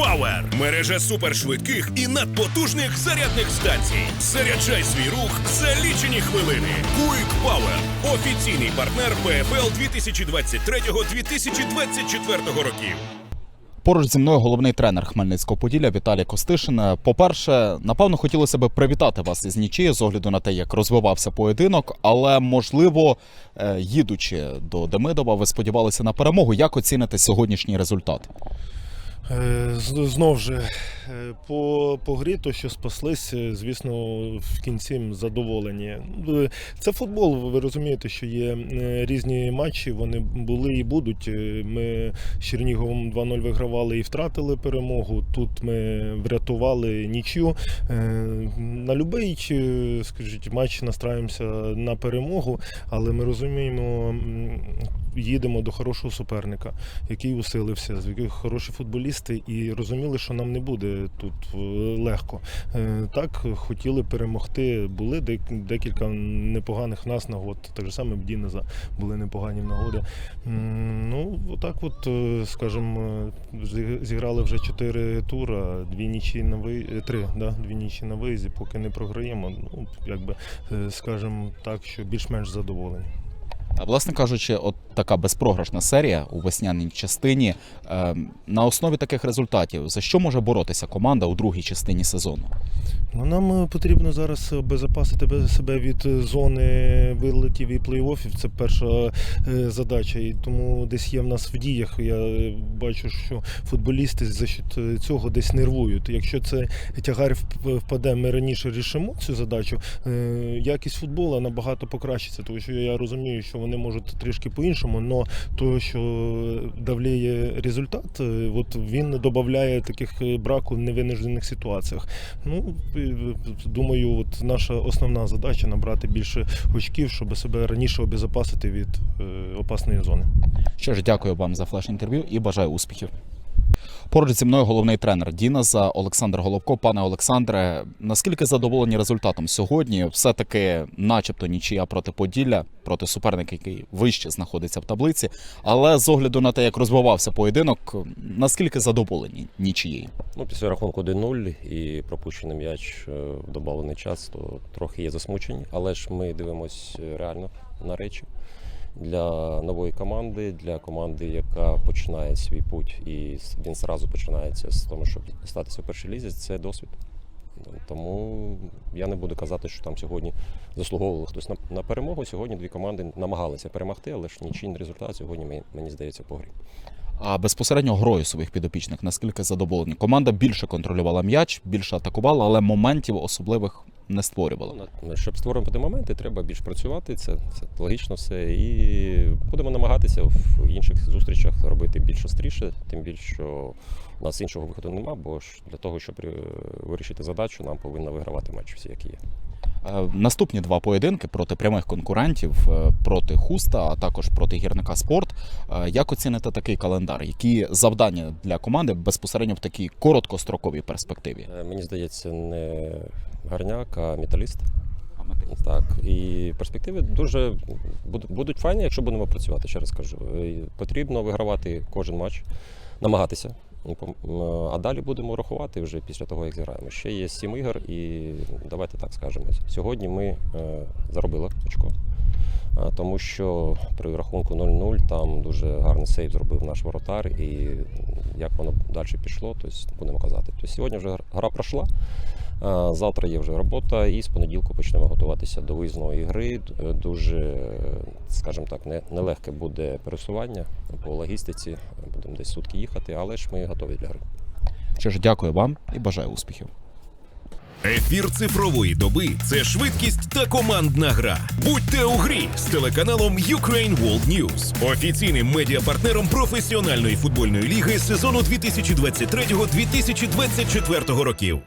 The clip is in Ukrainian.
Power – мережа супершвидких і надпотужних зарядних станцій. Заряджай свій рух за лічені хвилини. Quick Power – офіційний партнер ПФЛ 2023-2024 років. Поруч зі мною головний тренер Хмельницького Поділля Віталій Костишин. По-перше, напевно, хотілося б привітати вас із нічиєю з огляду на те, як розвивався поєдинок, але можливо, е, їдучи до Демидова, ви сподівалися на перемогу. Як оціните сьогоднішній результат? Е, з- Знов же е, по, по грі, то що спаслись, е, звісно, в кінці задоволені. Е, Це футбол, ви розумієте, що є різні матчі, вони були і будуть. Ми з Черніговом 2-0 вигравали і втратили перемогу. Тут ми врятували нічю. На будь-який, скажіть, матч настраємося на перемогу, але ми розуміємо, їдемо до хорошого суперника який усилився, з яких хороші футболісти, і розуміли, що нам не буде тут е, легко. Е, Так, хотіли перемогти. Були декілька непоганих нас нагод. Так же саме в Дінеза були непогані нагоди. Ну, отак, от, е, скажімо, зіграли вже чотири тура, дві нічі на ви... три, да? дві нічі на виїзді, поки не програємо. Ну, якби, скажімо так, що більш-менш задоволені. Власне кажучи, от така безпрограшна серія у весняній частині. Е, На основі таких результатів за що може боротися команда у другій частині сезону? Нам е, потрібно зараз обезопасити бе- себе від е, зони вилетів і плей-оффів. Це перша е, задача. І тому десь є в нас в діях. Я е, бачу, що футболісти за е, цього десь нервують. Якщо це тягар впаде, ми раніше рішимо цю задачу. е, Якість футболу набагато покращиться, тому що я розумію, що вони можуть трішки по-іншому, але то, що давляє результат, е, от він додає таких е, браку в невинужених ситуаціях. Ну, думаю, от наша основна задача набрати більше очків, щоб себе раніше обезопасити від е, опасної зони. Що ж, дякую вам за флеш-інтерв'ю і бажаю успіхів. Поруч зі мною головний тренер Діназа Олександр Головко. Пане Олександре, наскільки задоволені результатом сьогодні? Все-таки, начебто, нічия проти Поділля, проти суперника, який вище знаходиться в таблиці. Але з огляду на те, як розвивався поєдинок, наскільки задоволені нічією? Ну, після рахунку 1-0 і пропущений м'яч е, в добавлений час, то трохи є засмучені, але ж ми дивимося реально на речі. Для нової команди, для команди, яка починає свій путь, і він зразу починається з того, щоб статися в першій лізі, це досвід. Тому я не буду казати, що там сьогодні заслуговували хтось на, на перемогу. Сьогодні дві команди намагалися перемогти, але ж нічийний результат сьогодні мені, мені здається по грі. А безпосередньо грою своїх підопічних, наскільки задоволені? Команда більше контролювала м'яч, більше атакувала, але моментів особливих не створювала. Ну, Щоб створювати моменти, треба більш працювати. Це, це логічно все. І будемо намагатися в інших зустрічах робити більш остріше, тим більше, що у нас іншого виходу нема, бо ж для того, щоб е, вирішити задачу, нам повинна вигравати матч всі, які є. Е, Наступні два поєдинки проти прямих конкурентів, е, проти Хуста, а також проти гірника спорт. Е, Як оціните такий календар? Які завдання для команди безпосередньо в такій короткостроковій перспективі? Мені здається, не гарняк, а металіст. Так, і перспективи дуже будуть файні, якщо будемо працювати, ще раз кажу. Потрібно вигравати кожен матч, намагатися. Пом- е, А далі будемо рахувати вже після того, як зіграємо. Ще є сім ігор, і давайте так скажемо. Сьогодні ми е, заробили очко, е, тому що при рахунку 0-0 там дуже гарний сейв зробив наш воротар, і як воно далі пішло, то будемо казати. Тобто сьогодні вже гра пройшла. А, Завтра є вже робота, і з понеділку почнемо готуватися до виїзної гри. Дуже, е, скажімо так, нелегке буде пересування по логістиці. Будемо десь сутки їхати, але ж ми готові для гри. Що ж, дякую вам і бажаю успіхів. Ефір цифрової доби це швидкість та командна гра. Будьте у грі з телеканалом Ukraine World News, офіційним медіапартнером професіональної футбольної ліги сезону 2023-2024 років.